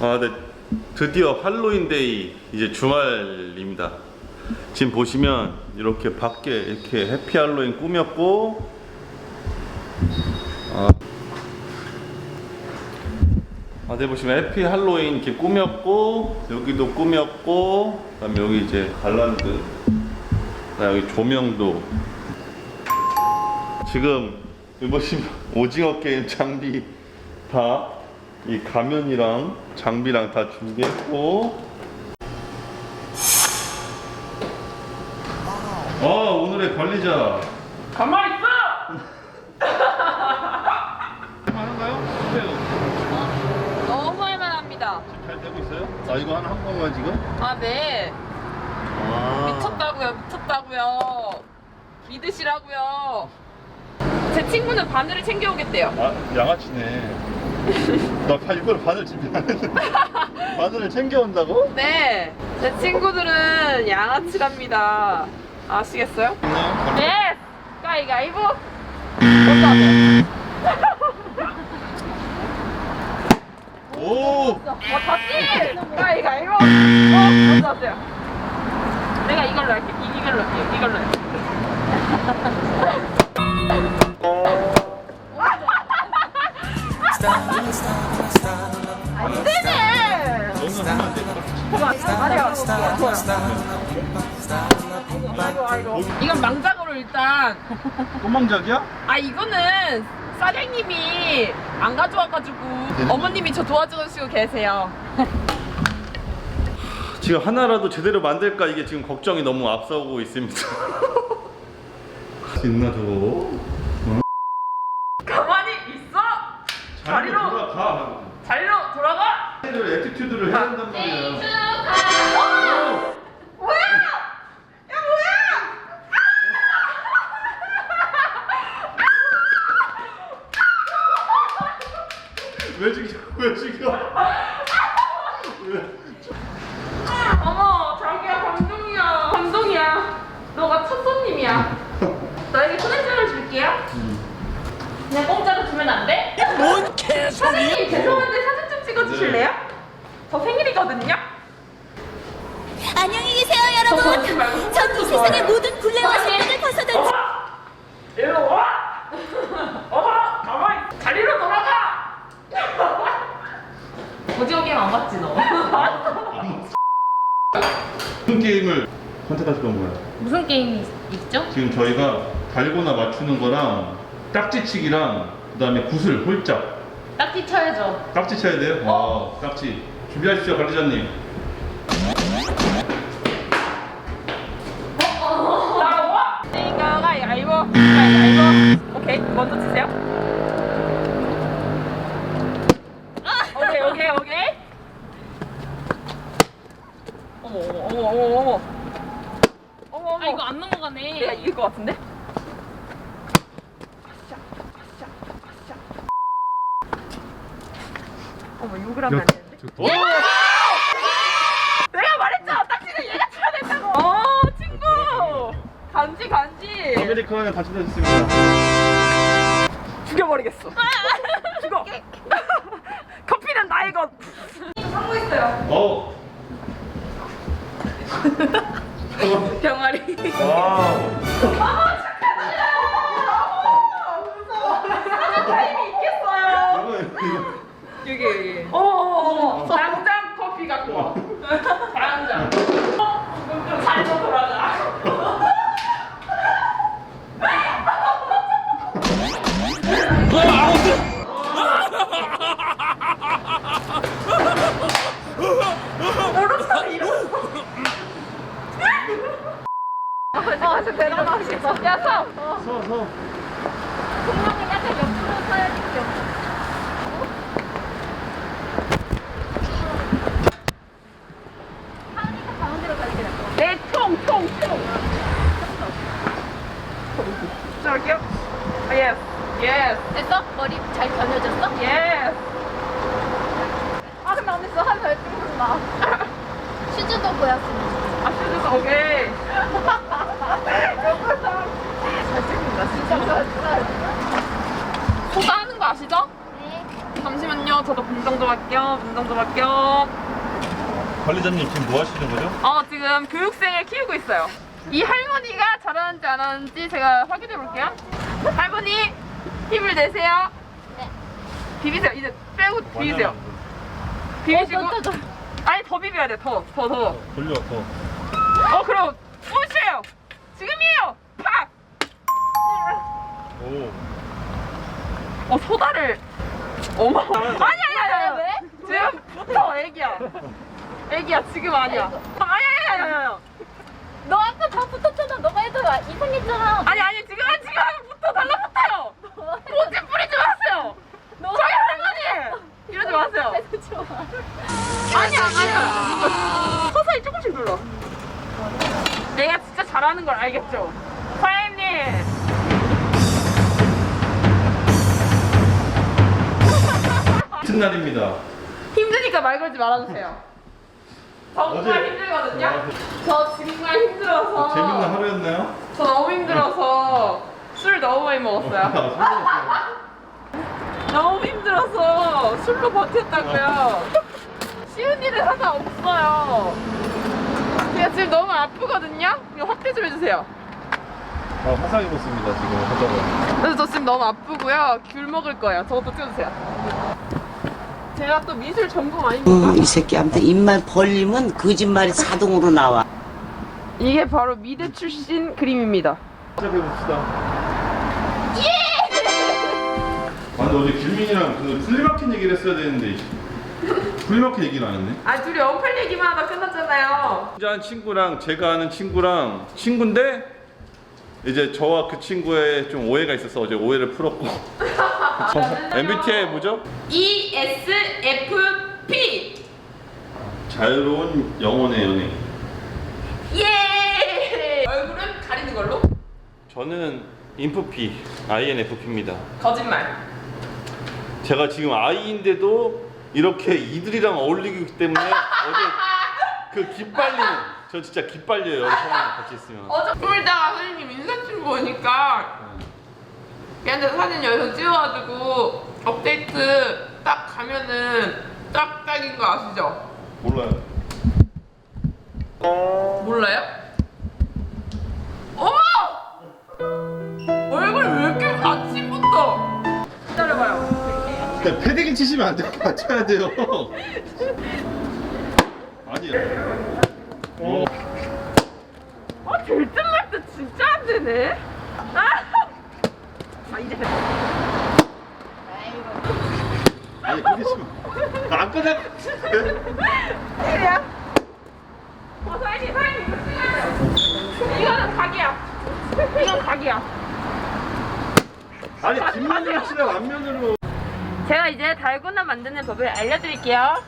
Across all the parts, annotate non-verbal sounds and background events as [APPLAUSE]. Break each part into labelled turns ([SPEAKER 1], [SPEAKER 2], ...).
[SPEAKER 1] 아, 네. 드디어 할로윈데이 이제 주말입니다. 지금 보시면 이렇게 밖에 이렇게 해피 할로윈 꾸몄고 아, 아, 네 보시면 해피 할로윈 이렇게 꾸몄고 여기도 꾸몄고 그다음에 여기 이제 갈란드 그다음에 여기 조명도 지금 보시면 오징어 게임 장비 다 이 가면이랑 장비랑 다 준비했고 어 오늘의 관리자
[SPEAKER 2] 가만히 있어!
[SPEAKER 1] 하는가요? 어때요?
[SPEAKER 2] 너무 할만합니다.
[SPEAKER 1] 잘 되고 있어요? 아 이거 하나 한 번만 지금?
[SPEAKER 2] 아, 네.
[SPEAKER 1] 아
[SPEAKER 2] 미쳤다고요, 미쳤다고요. 믿으시라고요. 제 친구는 바늘을 챙겨오겠대요.
[SPEAKER 1] 아 양아치네 나 바- 일부러 바늘 안 했는데 [LAUGHS] 바늘을 챙겨온다고?
[SPEAKER 2] 네. 제 친구들은 양아치랍니다. 아시겠어요? 네! 가위가위보!
[SPEAKER 1] 오!
[SPEAKER 2] 어, 다시! 가위가위보! 어, 어떠세요? 내가 이걸로 할게. 이, 이걸로, 이, 이걸로 할게. 안 되네!
[SPEAKER 1] 너는 하면 안 돼.
[SPEAKER 2] 아니요, 아이고, 아이고. 이건 망작으로 일단.
[SPEAKER 1] 꼬망작이야?
[SPEAKER 2] 아, 이거는 사장님이 안 가져와가지고 어머님이 저 도와주시고 계세요.
[SPEAKER 1] 지금 하나라도 제대로 만들까 이게 지금 걱정이 너무 앞서고 있습니다. [LAUGHS] 있나 저거?
[SPEAKER 2] 가만히 있어! 자리로!
[SPEAKER 1] 돌아가.
[SPEAKER 2] 자리로 돌아가!
[SPEAKER 1] 제대로 에티튜드를 해야 한단 말이야.
[SPEAKER 2] 뭐야! 야, 뭐야!
[SPEAKER 1] 왜 죽여? 왜 죽여?
[SPEAKER 2] 어머, 자기야, 감동이야. 감동이야. 너가 첫 손님이야. [LAUGHS] 너에게 소개팅을 줄게요. 그냥 공짜로 주면 안 돼? 뭔 개소리? 사장님, 죄송한데 사진 좀 찍어주실래요? 저 생일이거든요?
[SPEAKER 3] 안녕히 계세요,
[SPEAKER 2] 저
[SPEAKER 3] 여러분.
[SPEAKER 2] 말고
[SPEAKER 3] 전 이 세상의 모든 굴레와. 속박을 벗어던지
[SPEAKER 2] 어? 일로 와! 어? 가만히 자리로 돌아가! 오징어 게임 안 봤지 너?
[SPEAKER 1] 무슨 게임을 선택하실 건가요?
[SPEAKER 4] 무슨 게임이 있죠?
[SPEAKER 1] 지금 저희가 달고나 맞추는 거랑 딱지치기랑 그다음에 구슬 홀짝
[SPEAKER 4] 딱지 쳐야죠.
[SPEAKER 1] 딱지 쳐야 돼요? 어, 딱지 준비하십시오 관리자님.
[SPEAKER 2] 나와! 이거 가위바위보 가위바위보 오케이 먼저 치세요 오케이 오케이 오케이 어머 어머 어머 어머 어머 어머 어머
[SPEAKER 4] 아 이거 안
[SPEAKER 2] 내가
[SPEAKER 4] 넘어가네.
[SPEAKER 2] 이길 것 같은데? 어머 욕을 하면 안 되는데?
[SPEAKER 1] 오!
[SPEAKER 2] 내가 말했잖아 딱지는 얘가 쳐야 된다고! 어 친구! 간지 간지!
[SPEAKER 1] 아메리카노에 다시 드셨습니다.
[SPEAKER 2] 죽여버리겠어. 죽어. [LAUGHS] 커피는 나의 것. 성공했어요.
[SPEAKER 1] 어.
[SPEAKER 2] 병아리.
[SPEAKER 1] 와우.
[SPEAKER 2] 아 착하다 무서워 사전 타임이 있겠어요
[SPEAKER 1] 이거 이거.
[SPEAKER 2] 여기 여기 어 당장 커피 갖고 와 당장 어, 잘도 돌아가 아, 저 데려가겠어. 야, 서!
[SPEAKER 1] 서 서.
[SPEAKER 3] 분명히 약간 옆으로 서야지 옆으로. 하은이가 가운데로 가야 될 것 같아.
[SPEAKER 2] 네, 총, 총, 총! 저기요? 아, 예스, 예스,
[SPEAKER 3] 됐어? 머리 잘 겨눠졌어?
[SPEAKER 2] 예스!
[SPEAKER 3] 아, 근데 언니 너한 덜 찍는다. 슈즈도 좋겠어.
[SPEAKER 2] 아, 슈즈도 오케이. 잘 찍는다, 진짜. 소다 하는 거 아시죠?
[SPEAKER 3] 네.
[SPEAKER 2] 잠시만요. 저도 운동 좀 할게요. 운동 좀 할게요.
[SPEAKER 1] 관리자님 지금 뭐 하시는 거죠?
[SPEAKER 2] 어, 지금 교육생을 키우고 있어요. 이 할머니가 잘하는지 안 하는지 제가 확인해 볼게요. 할머니, 힘을 내세요.
[SPEAKER 3] 네.
[SPEAKER 2] 비비세요. 이제 빼고 비비세요. 비비시고.
[SPEAKER 3] 어, 더, 더, 더.
[SPEAKER 2] 아니, 더 비벼야 돼. 더, 더, 더.
[SPEAKER 1] 돌려 더.
[SPEAKER 2] 어, 그럼 푸시해요. 지금이에요. 팍!
[SPEAKER 1] 오.
[SPEAKER 2] 어, 소다를. 어머. 아니, 아니, 아니, 아니.
[SPEAKER 3] 왜?
[SPEAKER 2] 지금부터 애기야. 애기야, 지금 아니야. 아니, 아니, 아니, 아니, 아니.
[SPEAKER 3] 너 아까 다 붙었잖아. 너가 해도 이상했잖아.
[SPEAKER 2] 아니, 아니, 지금, 아니, 지금 부터 달라붙어요. 꼬집 뿌리지 저희 이러지 마세요. 아니야, 아니야. 서서히 조금씩 눌러. 내가 진짜 잘하는 걸 알겠죠? 사장님.
[SPEAKER 1] 같은 날입니다.
[SPEAKER 2] 힘드니까 말 걸지 말아주세요. 정말
[SPEAKER 1] 어제-
[SPEAKER 2] 힘들거든요.
[SPEAKER 1] 아,
[SPEAKER 2] 저 정말 힘들어서.
[SPEAKER 1] 재밌는 하루였나요?
[SPEAKER 2] 저 너무 힘들어서 술 너무 많이 먹었어요.
[SPEAKER 1] 아,
[SPEAKER 2] 너무 힘들어서 술로 버텼다고요. 쉬운 일은 하나 없어요. 제가 지금 너무 아프거든요. 이거 확대 좀 해주세요.
[SPEAKER 1] 아, 화상 입었습니다 지금 하다가.
[SPEAKER 2] 그래서 저 지금 너무 아프고요. 귤 먹을 거예요. 저것도 찍어주세요. 제가 또 미술 전공 아닙니까?
[SPEAKER 5] 어, 이 새끼한테 입만 벌리면 거짓말이 자동으로 나와.
[SPEAKER 2] 이게 바로 미대 출신 그림입니다.
[SPEAKER 1] 시작해 봅시다. 근데 어제 길민이랑 그 플리마켓 얘기를 했어야 되는데. 플리마켓 얘기를 안 했네.
[SPEAKER 2] 아 둘이 언팔 얘기만 하다 끝났잖아요.
[SPEAKER 1] 혼자 한 친구랑 제가 아는 친구랑 친구인데 이제 저와 그 친구의 좀 오해가 있어서 어제 오해를 풀었고. [LAUGHS] MBTI 뭐죠?
[SPEAKER 2] ESFP
[SPEAKER 1] 자유로운 영혼의 연애.
[SPEAKER 2] 예! 얼굴은 가리는 걸로?
[SPEAKER 1] 저는 인프피 INFP입니다.
[SPEAKER 2] 거짓말
[SPEAKER 1] 제가 지금 I인데도 이렇게 이들이랑 어울리기 때문에 어제 그 기빨리는 저 진짜 기빨려요 사람이랑 같이 있으면
[SPEAKER 2] 어제 꿀다가 선생님 인사팀 보니까 걔한테 사진 여기서 찍어가지고 업데이트 딱 가면은 딱 딱인 거 아시죠?
[SPEAKER 1] 몰라요
[SPEAKER 2] 몰라요? 기다려봐요
[SPEAKER 1] 그러니까 패딩 치시면 안 돼요 맞춰야 돼요 아니야 어.
[SPEAKER 2] 아, 될듯 말듯 진짜 안 되네. 아, 아 이제.
[SPEAKER 1] 아니 그러시면 안 꺼내
[SPEAKER 2] 이야. 어, 사장님, 사장님, 이거 찍어야 돼. 이거는 각이야. 이건 각이야.
[SPEAKER 1] 아니 뒷면으로 치면 앞면으로
[SPEAKER 2] 제가 이제 달고나 만드는 법을 알려드릴게요.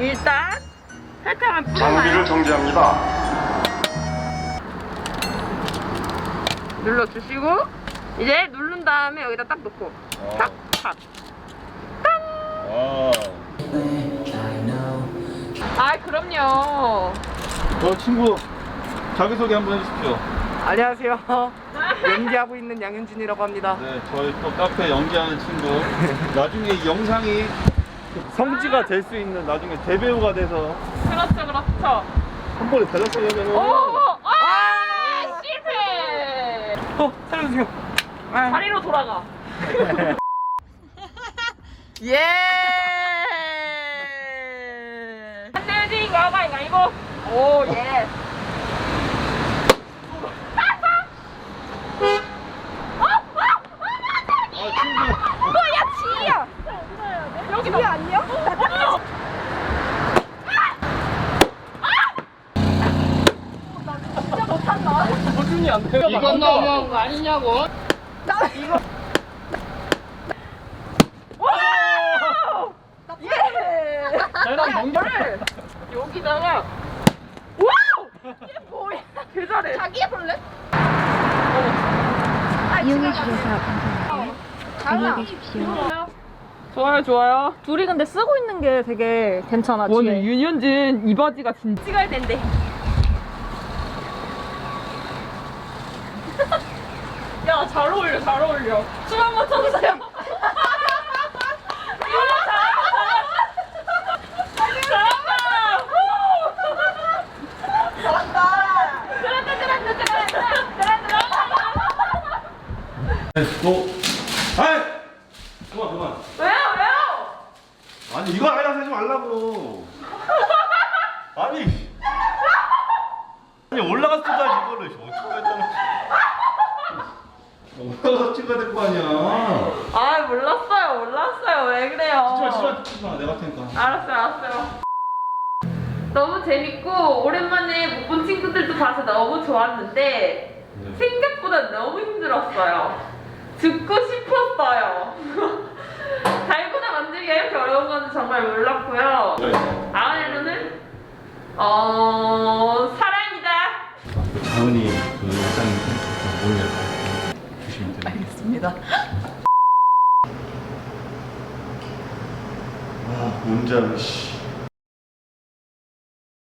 [SPEAKER 2] 일단 설탕을 뿌려놔요.
[SPEAKER 6] 정지합니다.
[SPEAKER 2] 눌러주시고 이제 누른 다음에 여기다 딱 놓고 탁, 탁.
[SPEAKER 1] 아.
[SPEAKER 2] 아, 그럼요.
[SPEAKER 1] 저 친구 자기소개 한번 해주십시오
[SPEAKER 7] 안녕하세요. [LAUGHS] 연기하고 있는 양현준이라고 합니다.
[SPEAKER 1] 네 저희 또 카페 연기하는 친구 [LAUGHS] 나중에 이 영상이 성지가 될 수 있는 나중에 대배우가 돼서
[SPEAKER 2] 그렇죠, 그렇죠.
[SPEAKER 1] 한 번에 달렸으려면
[SPEAKER 2] 오, 아, 실패.
[SPEAKER 7] 어, 살려주세요. 아,
[SPEAKER 2] 자리로 돌아가. [LAUGHS] 예. 한대지 가가 이거. 오 예.
[SPEAKER 1] 아 친구
[SPEAKER 2] 뭐야 지야. 여기 지 아니야?
[SPEAKER 7] 이건 너무한 거 아니냐고.
[SPEAKER 2] 예.
[SPEAKER 7] 나랑
[SPEAKER 2] 이거를 여기다가 와우! 이게 뭐야? 개 잘해.
[SPEAKER 3] 자기 해볼래?
[SPEAKER 8] 이용해 주셔서 감사합니다. 안녕히 계십시오.
[SPEAKER 2] 좋아요, 좋아요.
[SPEAKER 3] 둘이 근데 쓰고 있는 게 되게 괜찮아.
[SPEAKER 2] 오늘 윤현진 이 바지가 진짜 찍어야 된대. 잘 어울려. 춤 한번
[SPEAKER 1] 또 올라가서 찍어야 될 거 아니야
[SPEAKER 2] 아 몰랐어요 몰랐어요 왜 그래요?
[SPEAKER 1] 진짜 진짜 찍지 마 내가 할 테니까
[SPEAKER 2] 알았어요, 알았어요. 너무 재밌고 오랜만에 못 본 친구들도 봐서 너무 좋았는데
[SPEAKER 1] 네.
[SPEAKER 2] 생각보다 너무 힘들었어요. 죽고 싶었어요. [LAUGHS] 달고나 만들기가 이렇게 어려운 건 정말 몰랐고요. 다음에는 어
[SPEAKER 7] 알겠습니다.
[SPEAKER 1] 아, 문자는 씨.